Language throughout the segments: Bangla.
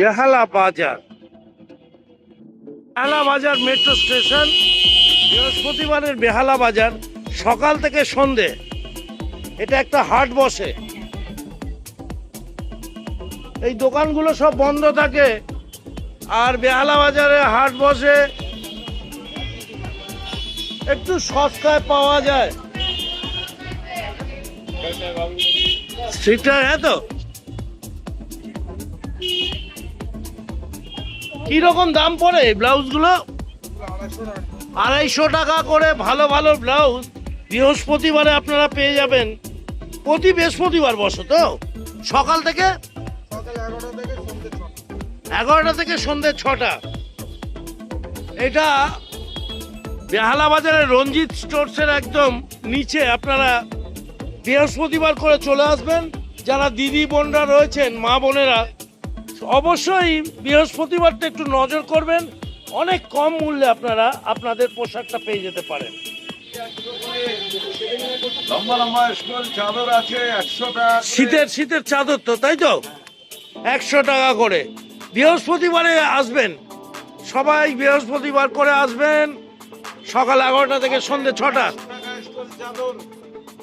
বেহালা বাজার। বেহালা বাজার মেট্রো স্টেশন বৃহস্পতিবারের বেহালা বাজার সকাল থেকে সন্ধে। এটা একটা হাট বসে। এই দোকানগুলো সব বন্ধ থাকে আর বেহালা বাজারে হাট বসে। একটু সস্তায় পাওয়া যায়। স্ট্রিটটা হ্যাঁ তো? কীরকম দাম পড়ে ব্লাউজগুলো? আড়াইশো টাকা করে ভালো ভালো ব্লাউজ। বৃহস্পতিবারে আপনারা পেয়ে যাবেন। প্রতি বৃহস্পতিবার বসো তো সকাল থেকে? এগারোটা থেকে সন্ধ্যে ছটা। এটা বেহালা বাজারের রঞ্জিত স্টোরসের একদম নিচে আপনারা বৃহস্পতিবার করে চলে আসবেন। যারা দিদি বোনরা রয়েছেন, মা বোনেরা অবশ্যই বৃহস্পতিবারটা একটু নজর করবেন। অনেক কম মূল্যে আপনারা আপনাদের পোশাকটা পেয়ে যেতে পারেন। লম্বা লম্বা স্কুল চাদর আছে একশো টাকা শীতের শীতের চাদর তো তাই তো? একশো টাকা করে। বৃহস্পতিবারে আসবেন। সবাই বৃহস্পতিবার করে আসবেন। সকাল এগারোটা থেকে সন্ধ্যে ছটা। চাদর।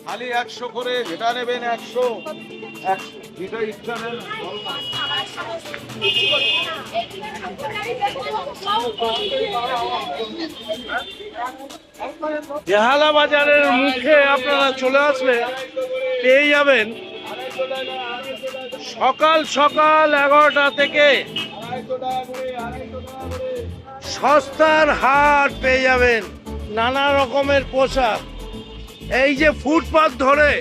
খালি একশো করে যেটা নেবেন একশো। একশো। ইচ্ছা নেন। বাজারের মুখে আপনারা চলে আসলে পেয়ে যাবেন। সকাল সকাল এগারোটা থেকে সস্তার হাট পেয়ে যাবেন। নানা রকমের পোশাক। এই যে ফুটপাত ধরে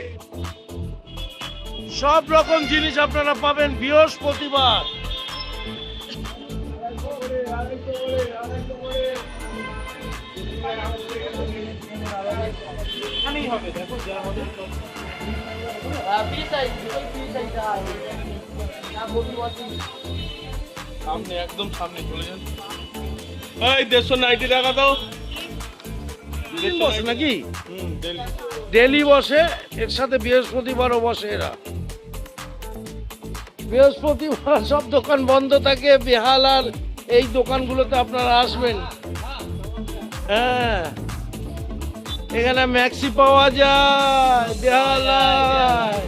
সব রকম জিনিস আপনারা পাবেন বৃহস্পতিবার। সামনে একদম সামনে চলে যান। এই দেড়শো নাইনটি টাকা দাও। বসে নাকি? ডেলি বসে, এর সাথে বৃহস্পতিবারও বসে এরা। বৃহস্পতিবার সব দোকান বন্ধ থাকে, বেহাল আর এই দোকানগুলোতে আপনারা আসবেন। হ্যাঁ। এখানে ম্যাক্সি পাওয়া যায় বেহালায়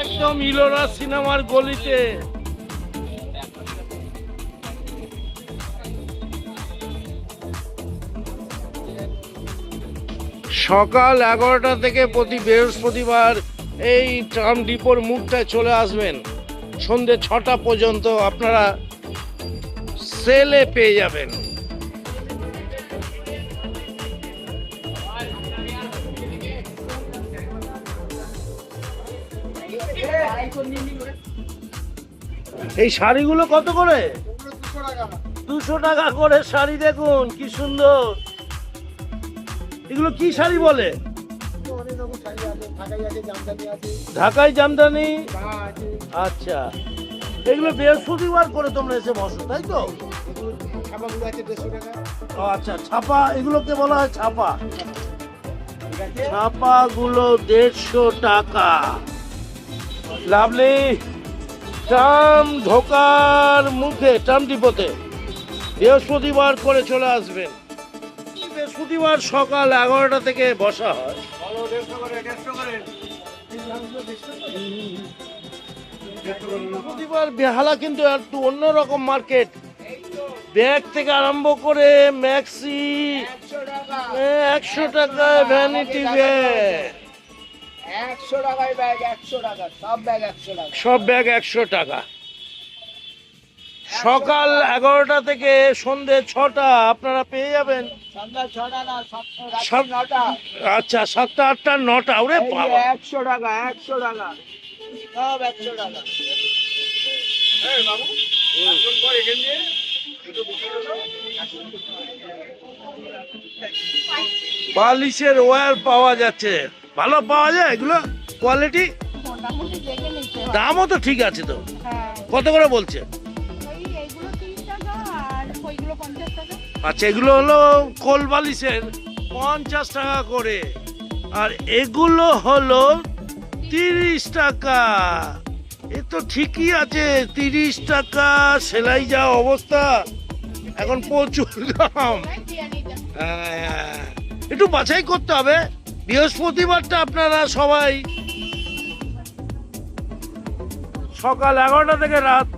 একদম ইলোরা সিনেমার গলিতে। সকাল এগারোটা থেকে প্রতি বৃহস্পতিবার এই ট্রাম ডিপোর মুখটায় চলে আসবেন। সন্ধে ছটা পর্যন্ত আপনারা সেলে পেয়ে যাবেন। এই শাড়িগুলো কত করে? দুশো টাকা করে শাড়ি দেখুন কি সুন্দর। এগুলো কি শাড়ি বলে? ঢাকাই জামদানি? আচ্ছা। এগুলো বৃহস্পতিবার করে তোমরা এসে বসো, তাই তো? আচ্ছা ছাপা, এগুলোকে বলা হয় ছাপা। ছাপা গুলো দেড়শো টাকা। লাভলি, ট্রাম ঢোকার মুখে, ট্রাম ডিপোতে বৃহস্পতিবার করে চলে আসবেন। বৃহস্পতিবার সকাল এগারোটা থেকে বসা হয়। বৃহস্পতিবার বেহালা কিন্তু একটু অন্যরকম মার্কেট। ব্যাগ থেকে আরম্ভ করে ম্যাক্সি একশো টাকায় ভ্যানিটি ব্যাগ একশো টাকায় ব্যাগ একশো টাকা সব ব্যাগ একশো টাকা। সকাল এগারোটা থেকে সন্ধে ছটা আপনারা পেয়ে যাবেন। আচ্ছা সাতটা আটটা নটা ওরে একশো টাকা একশো টাকা। সব একশো টাকা। বালিশের ওয়্যার পাওয়া যাচ্ছে। ভালো পাওয়া যায় এগুলো? কোয়ালিটি? দামও তো ঠিক আছে তো। হ্যাঁ। কত করে বলছে? আচ্ছা এগুলো হলো কোল বালিশের পঞ্চাশ টাকা করে। আর এগুলো হলো তিরিশ টাকা। এ তো ঠিকই আছে তিরিশ টাকা সেলাই যা অবস্থা। এখন প্রচুর দাম। হ্যাঁ, একটু বাছাই করতে হবে। বৃহস্পতিবারটা আপনারা সবাই সকাল এগারোটা থেকে রাত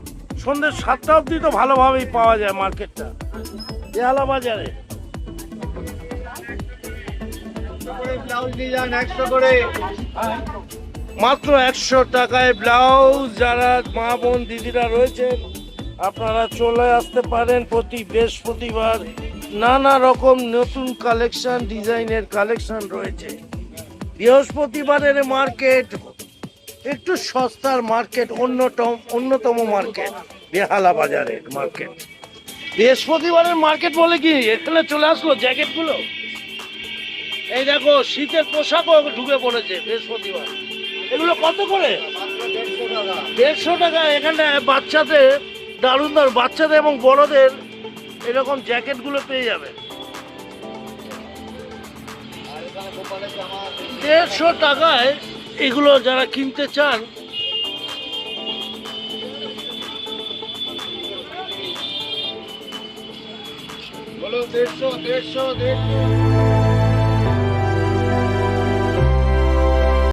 সন্ধ্যে সাতটা অবধি তো ভালোভাবেই পাওয়া যায় মার্কেটটা। বেহালা বাজারে মাত্র একশো টাকায় ব্লাউজ যারা মা বোন দিদিরা রয়েছেন আপনারা চলে আসতে পারেন প্রতি বৃহস্পতিবার। নানা রকম নতুন কালেকশন ডিজাইনের কালেকশন রয়েছে। বৃহস্পতিবারের মার্কেট একটু সস্তার মার্কেট অন্যতম অন্যতম মার্কেট বেহালা বাজারের মার্কেট বৃহস্পতিবারের মার্কেট বলে কি? এখানে চলে আসলো জ্যাকেটগুলো? এই দেখো, শীতের পোশাকও ঢুকে পড়েছে বৃহস্পতিবার। এগুলো কত করে? দেড়শো টাকা। এখানে বাচ্চাদের দারুণ দারুণ বাচ্চাদের এবং বড়দের এরকম জ্যাকেটগুলো পেয়ে যাবে। দেড়শো টাকায় এগুলো যারা কিনতে চান বলো দেড়শো দেড়শো দেড়শো।